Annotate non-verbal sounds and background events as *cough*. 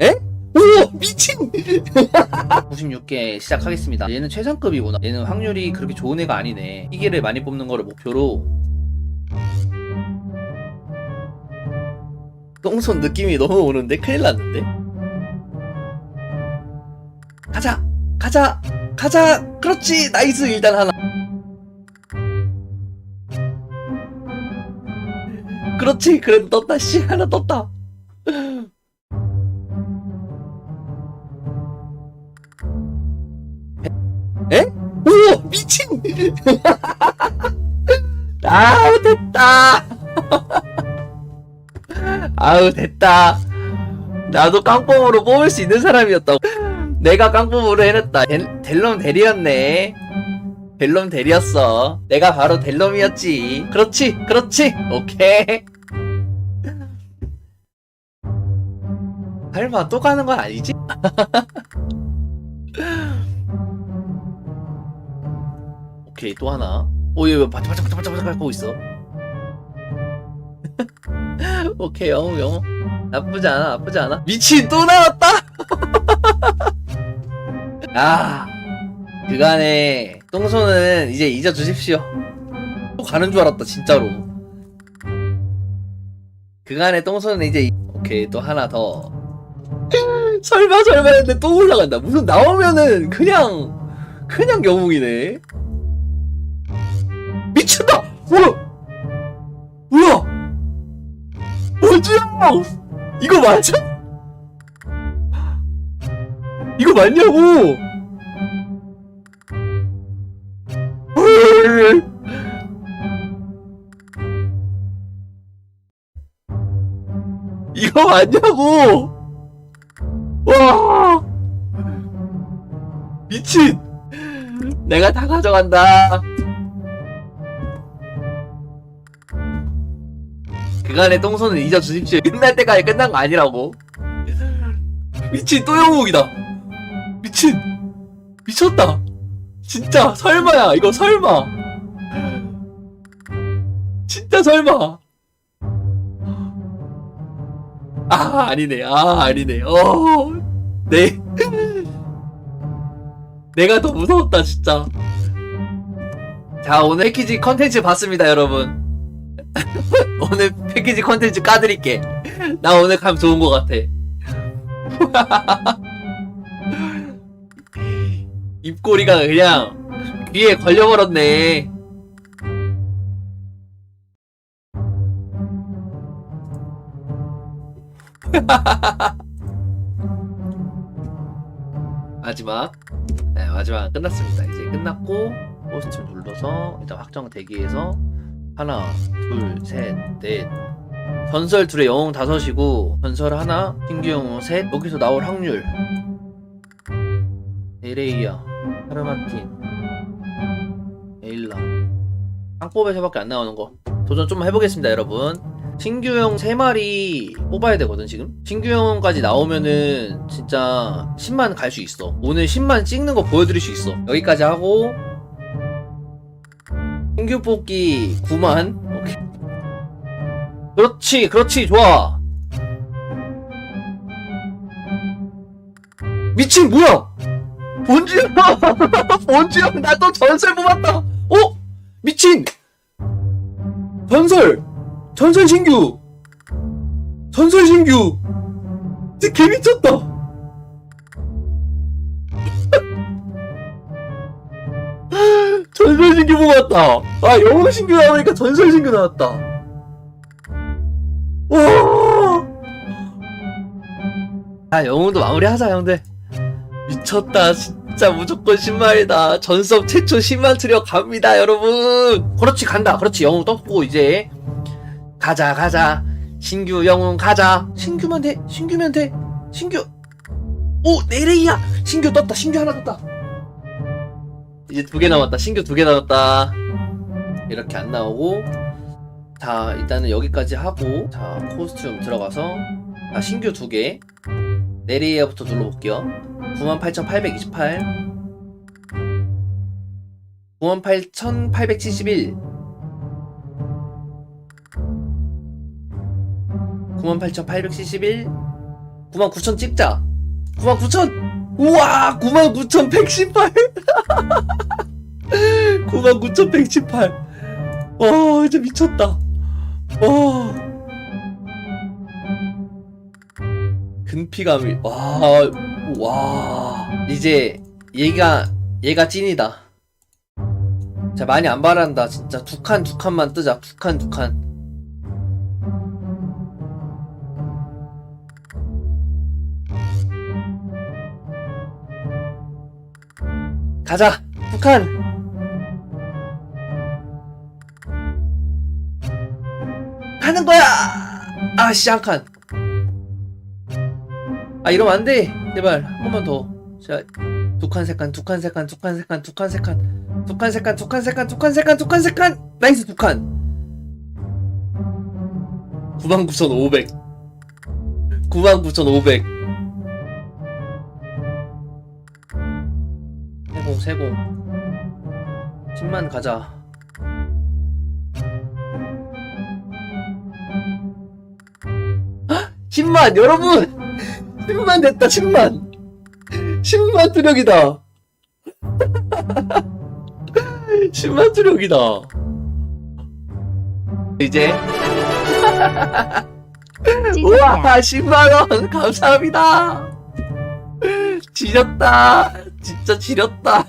에? 오 미친! 96개 시작하겠습니다. 얘는 최상급이구나. 얘는 확률이 그렇게 좋은 애가 아니네. 희귀를 많이 뽑는 거를 목표로. 똥손 느낌이 너무 오는데? 큰일 났는데? 가자! 가자! 가자! 그렇지! 나이스! 일단 하나. 그렇지! 그래도 떴다. 씨 하나 떴다 *laughs* 아우 됐다. *laughs* 아우 됐다. 나도 깡뽕으로 뽑을 수 있는 사람이었다 내가 깡뽕으로 해냈다. 델, 델롬 대리였네. 델롬 대리였어. 내가 바로 델롬이었지. 그렇지 그렇지. 오케이. *laughs* 설마 또 가는 건 아니지? 오케이 또 하나. 오얘 바짝 바짝 바짝 바짝 밟고 있어? *laughs* 오케이 영웅 영웅. 나쁘지 않아 나쁘지 않아. 미친 또 나왔다! *laughs* 아 그간의 똥손은 이제 잊어주십시오. 또 가는 줄 알았다 진짜로. 그간의 똥손은 이제 이- 오케이 또 하나 더. *laughs* 설마 설마 했는데 또 올라간다. 무슨 나오면은 그냥 그냥 영웅이네 미친다! 뭐야? 뭐야? 뭐지야? 이거 맞아? 이거 맞냐고? 헐. 이거 맞냐고? 와! 미친! 내가 다 가져간다 그간의 똥손은 잊어주십시오. *laughs* 끝날 때까지 끝난 거 아니라고. 미친 또 영웅이다. 미친. 미쳤다. 진짜 설마야 이거 설마. 진짜 설마. 아 아니네. 아 아니네. 어네. *laughs* 내가 더 무서웠다 진짜. 자 오늘 패키지 컨텐츠 봤습니다 여러분 *laughs* 오늘 패키지 컨텐츠 까드릴게. 나 오늘 감 좋은 것 같아. *laughs* 입꼬리가 그냥 귀에 걸려버렸네. *laughs* 마지막. 네 마지막 끝났습니다. 이제 끝났고 포스트 눌러서 일단 확정 대기해서 하나 둘 셋 넷. 전설 둘에 영웅 다섯이고 전설 하나 신규 영웅 셋. 여기서 나올 확률. 에레이야 하르마틴 에일라. 땅뽑에서밖에 안 나오는 거. 도전 좀 해보겠습니다 여러분. 신규형 3마리 뽑아야 되거든 지금? 신규형까지 나오면은 진짜 10만 갈 수 있어. 오늘 10만 찍는 거 보여드릴 수 있어. 여기까지 하고 신규 뽑기 9만? 오케이. 그렇지 그렇지 좋아. 미친 뭐야? 본주형 본주형 *laughs* 나또 전설 뽑았다. 어? 미친! 전설! 전설 신규! 전설 신규! 진짜 개 미쳤다 전설 신규 뽑았다. 아 영웅 신규 나오니까 전설 신규 나왔다. 와. 아 영웅도 마무리하자 형들. 미쳤다 진짜 무조건 10만이다. 전섭 최초 10만 트력 갑니다 여러분. 그렇지 간다. 그렇지 영웅 떴고 이제. 가자 가자. 신규 영웅 가자. 신규면 돼 신규면 돼. 신규. 오 내레이야. 신규 떴다. 신규 하나 떴다 이제 두 개 남았다. 신규 두 개 남았다. 이렇게 안 나오고 자 일단은 여기까지 하고 자 코스튬 들어가서 자 신규 두 개. 내레이야부터 눌러볼게요. 98,828 98,871 98,871 99,000 찍자. 99,000 우와! 99,118 *laughs* 99,118 와 이제 미쳤다 와 근피감이 와, 와 이제 얘가 얘가 찐이다 자 많이 안 바란다 진짜 두 칸 두 칸만 뜨자 두 칸 두 칸 가자 북한 가는 거야! 아씨 한 칸. 아 이러면 안 돼. 제발 한 번만 더자두칸세칸두칸 세 칸 두 칸 세 칸 두 칸 세 칸 두 칸 세 칸 두 칸 세 칸 두 칸 세 칸 두 칸 세 칸 두 칸 세 칸 나이스 두 칸 99,500 99,500 세공 세공. 10만 가자 10만 여러분! 10만 됐다 10만! 10만 투력이다! 10만 *laughs* 투력이다! 이제? 우와 찐이다. 10만원! 감사합니다! 지렸다! 진짜 지렸다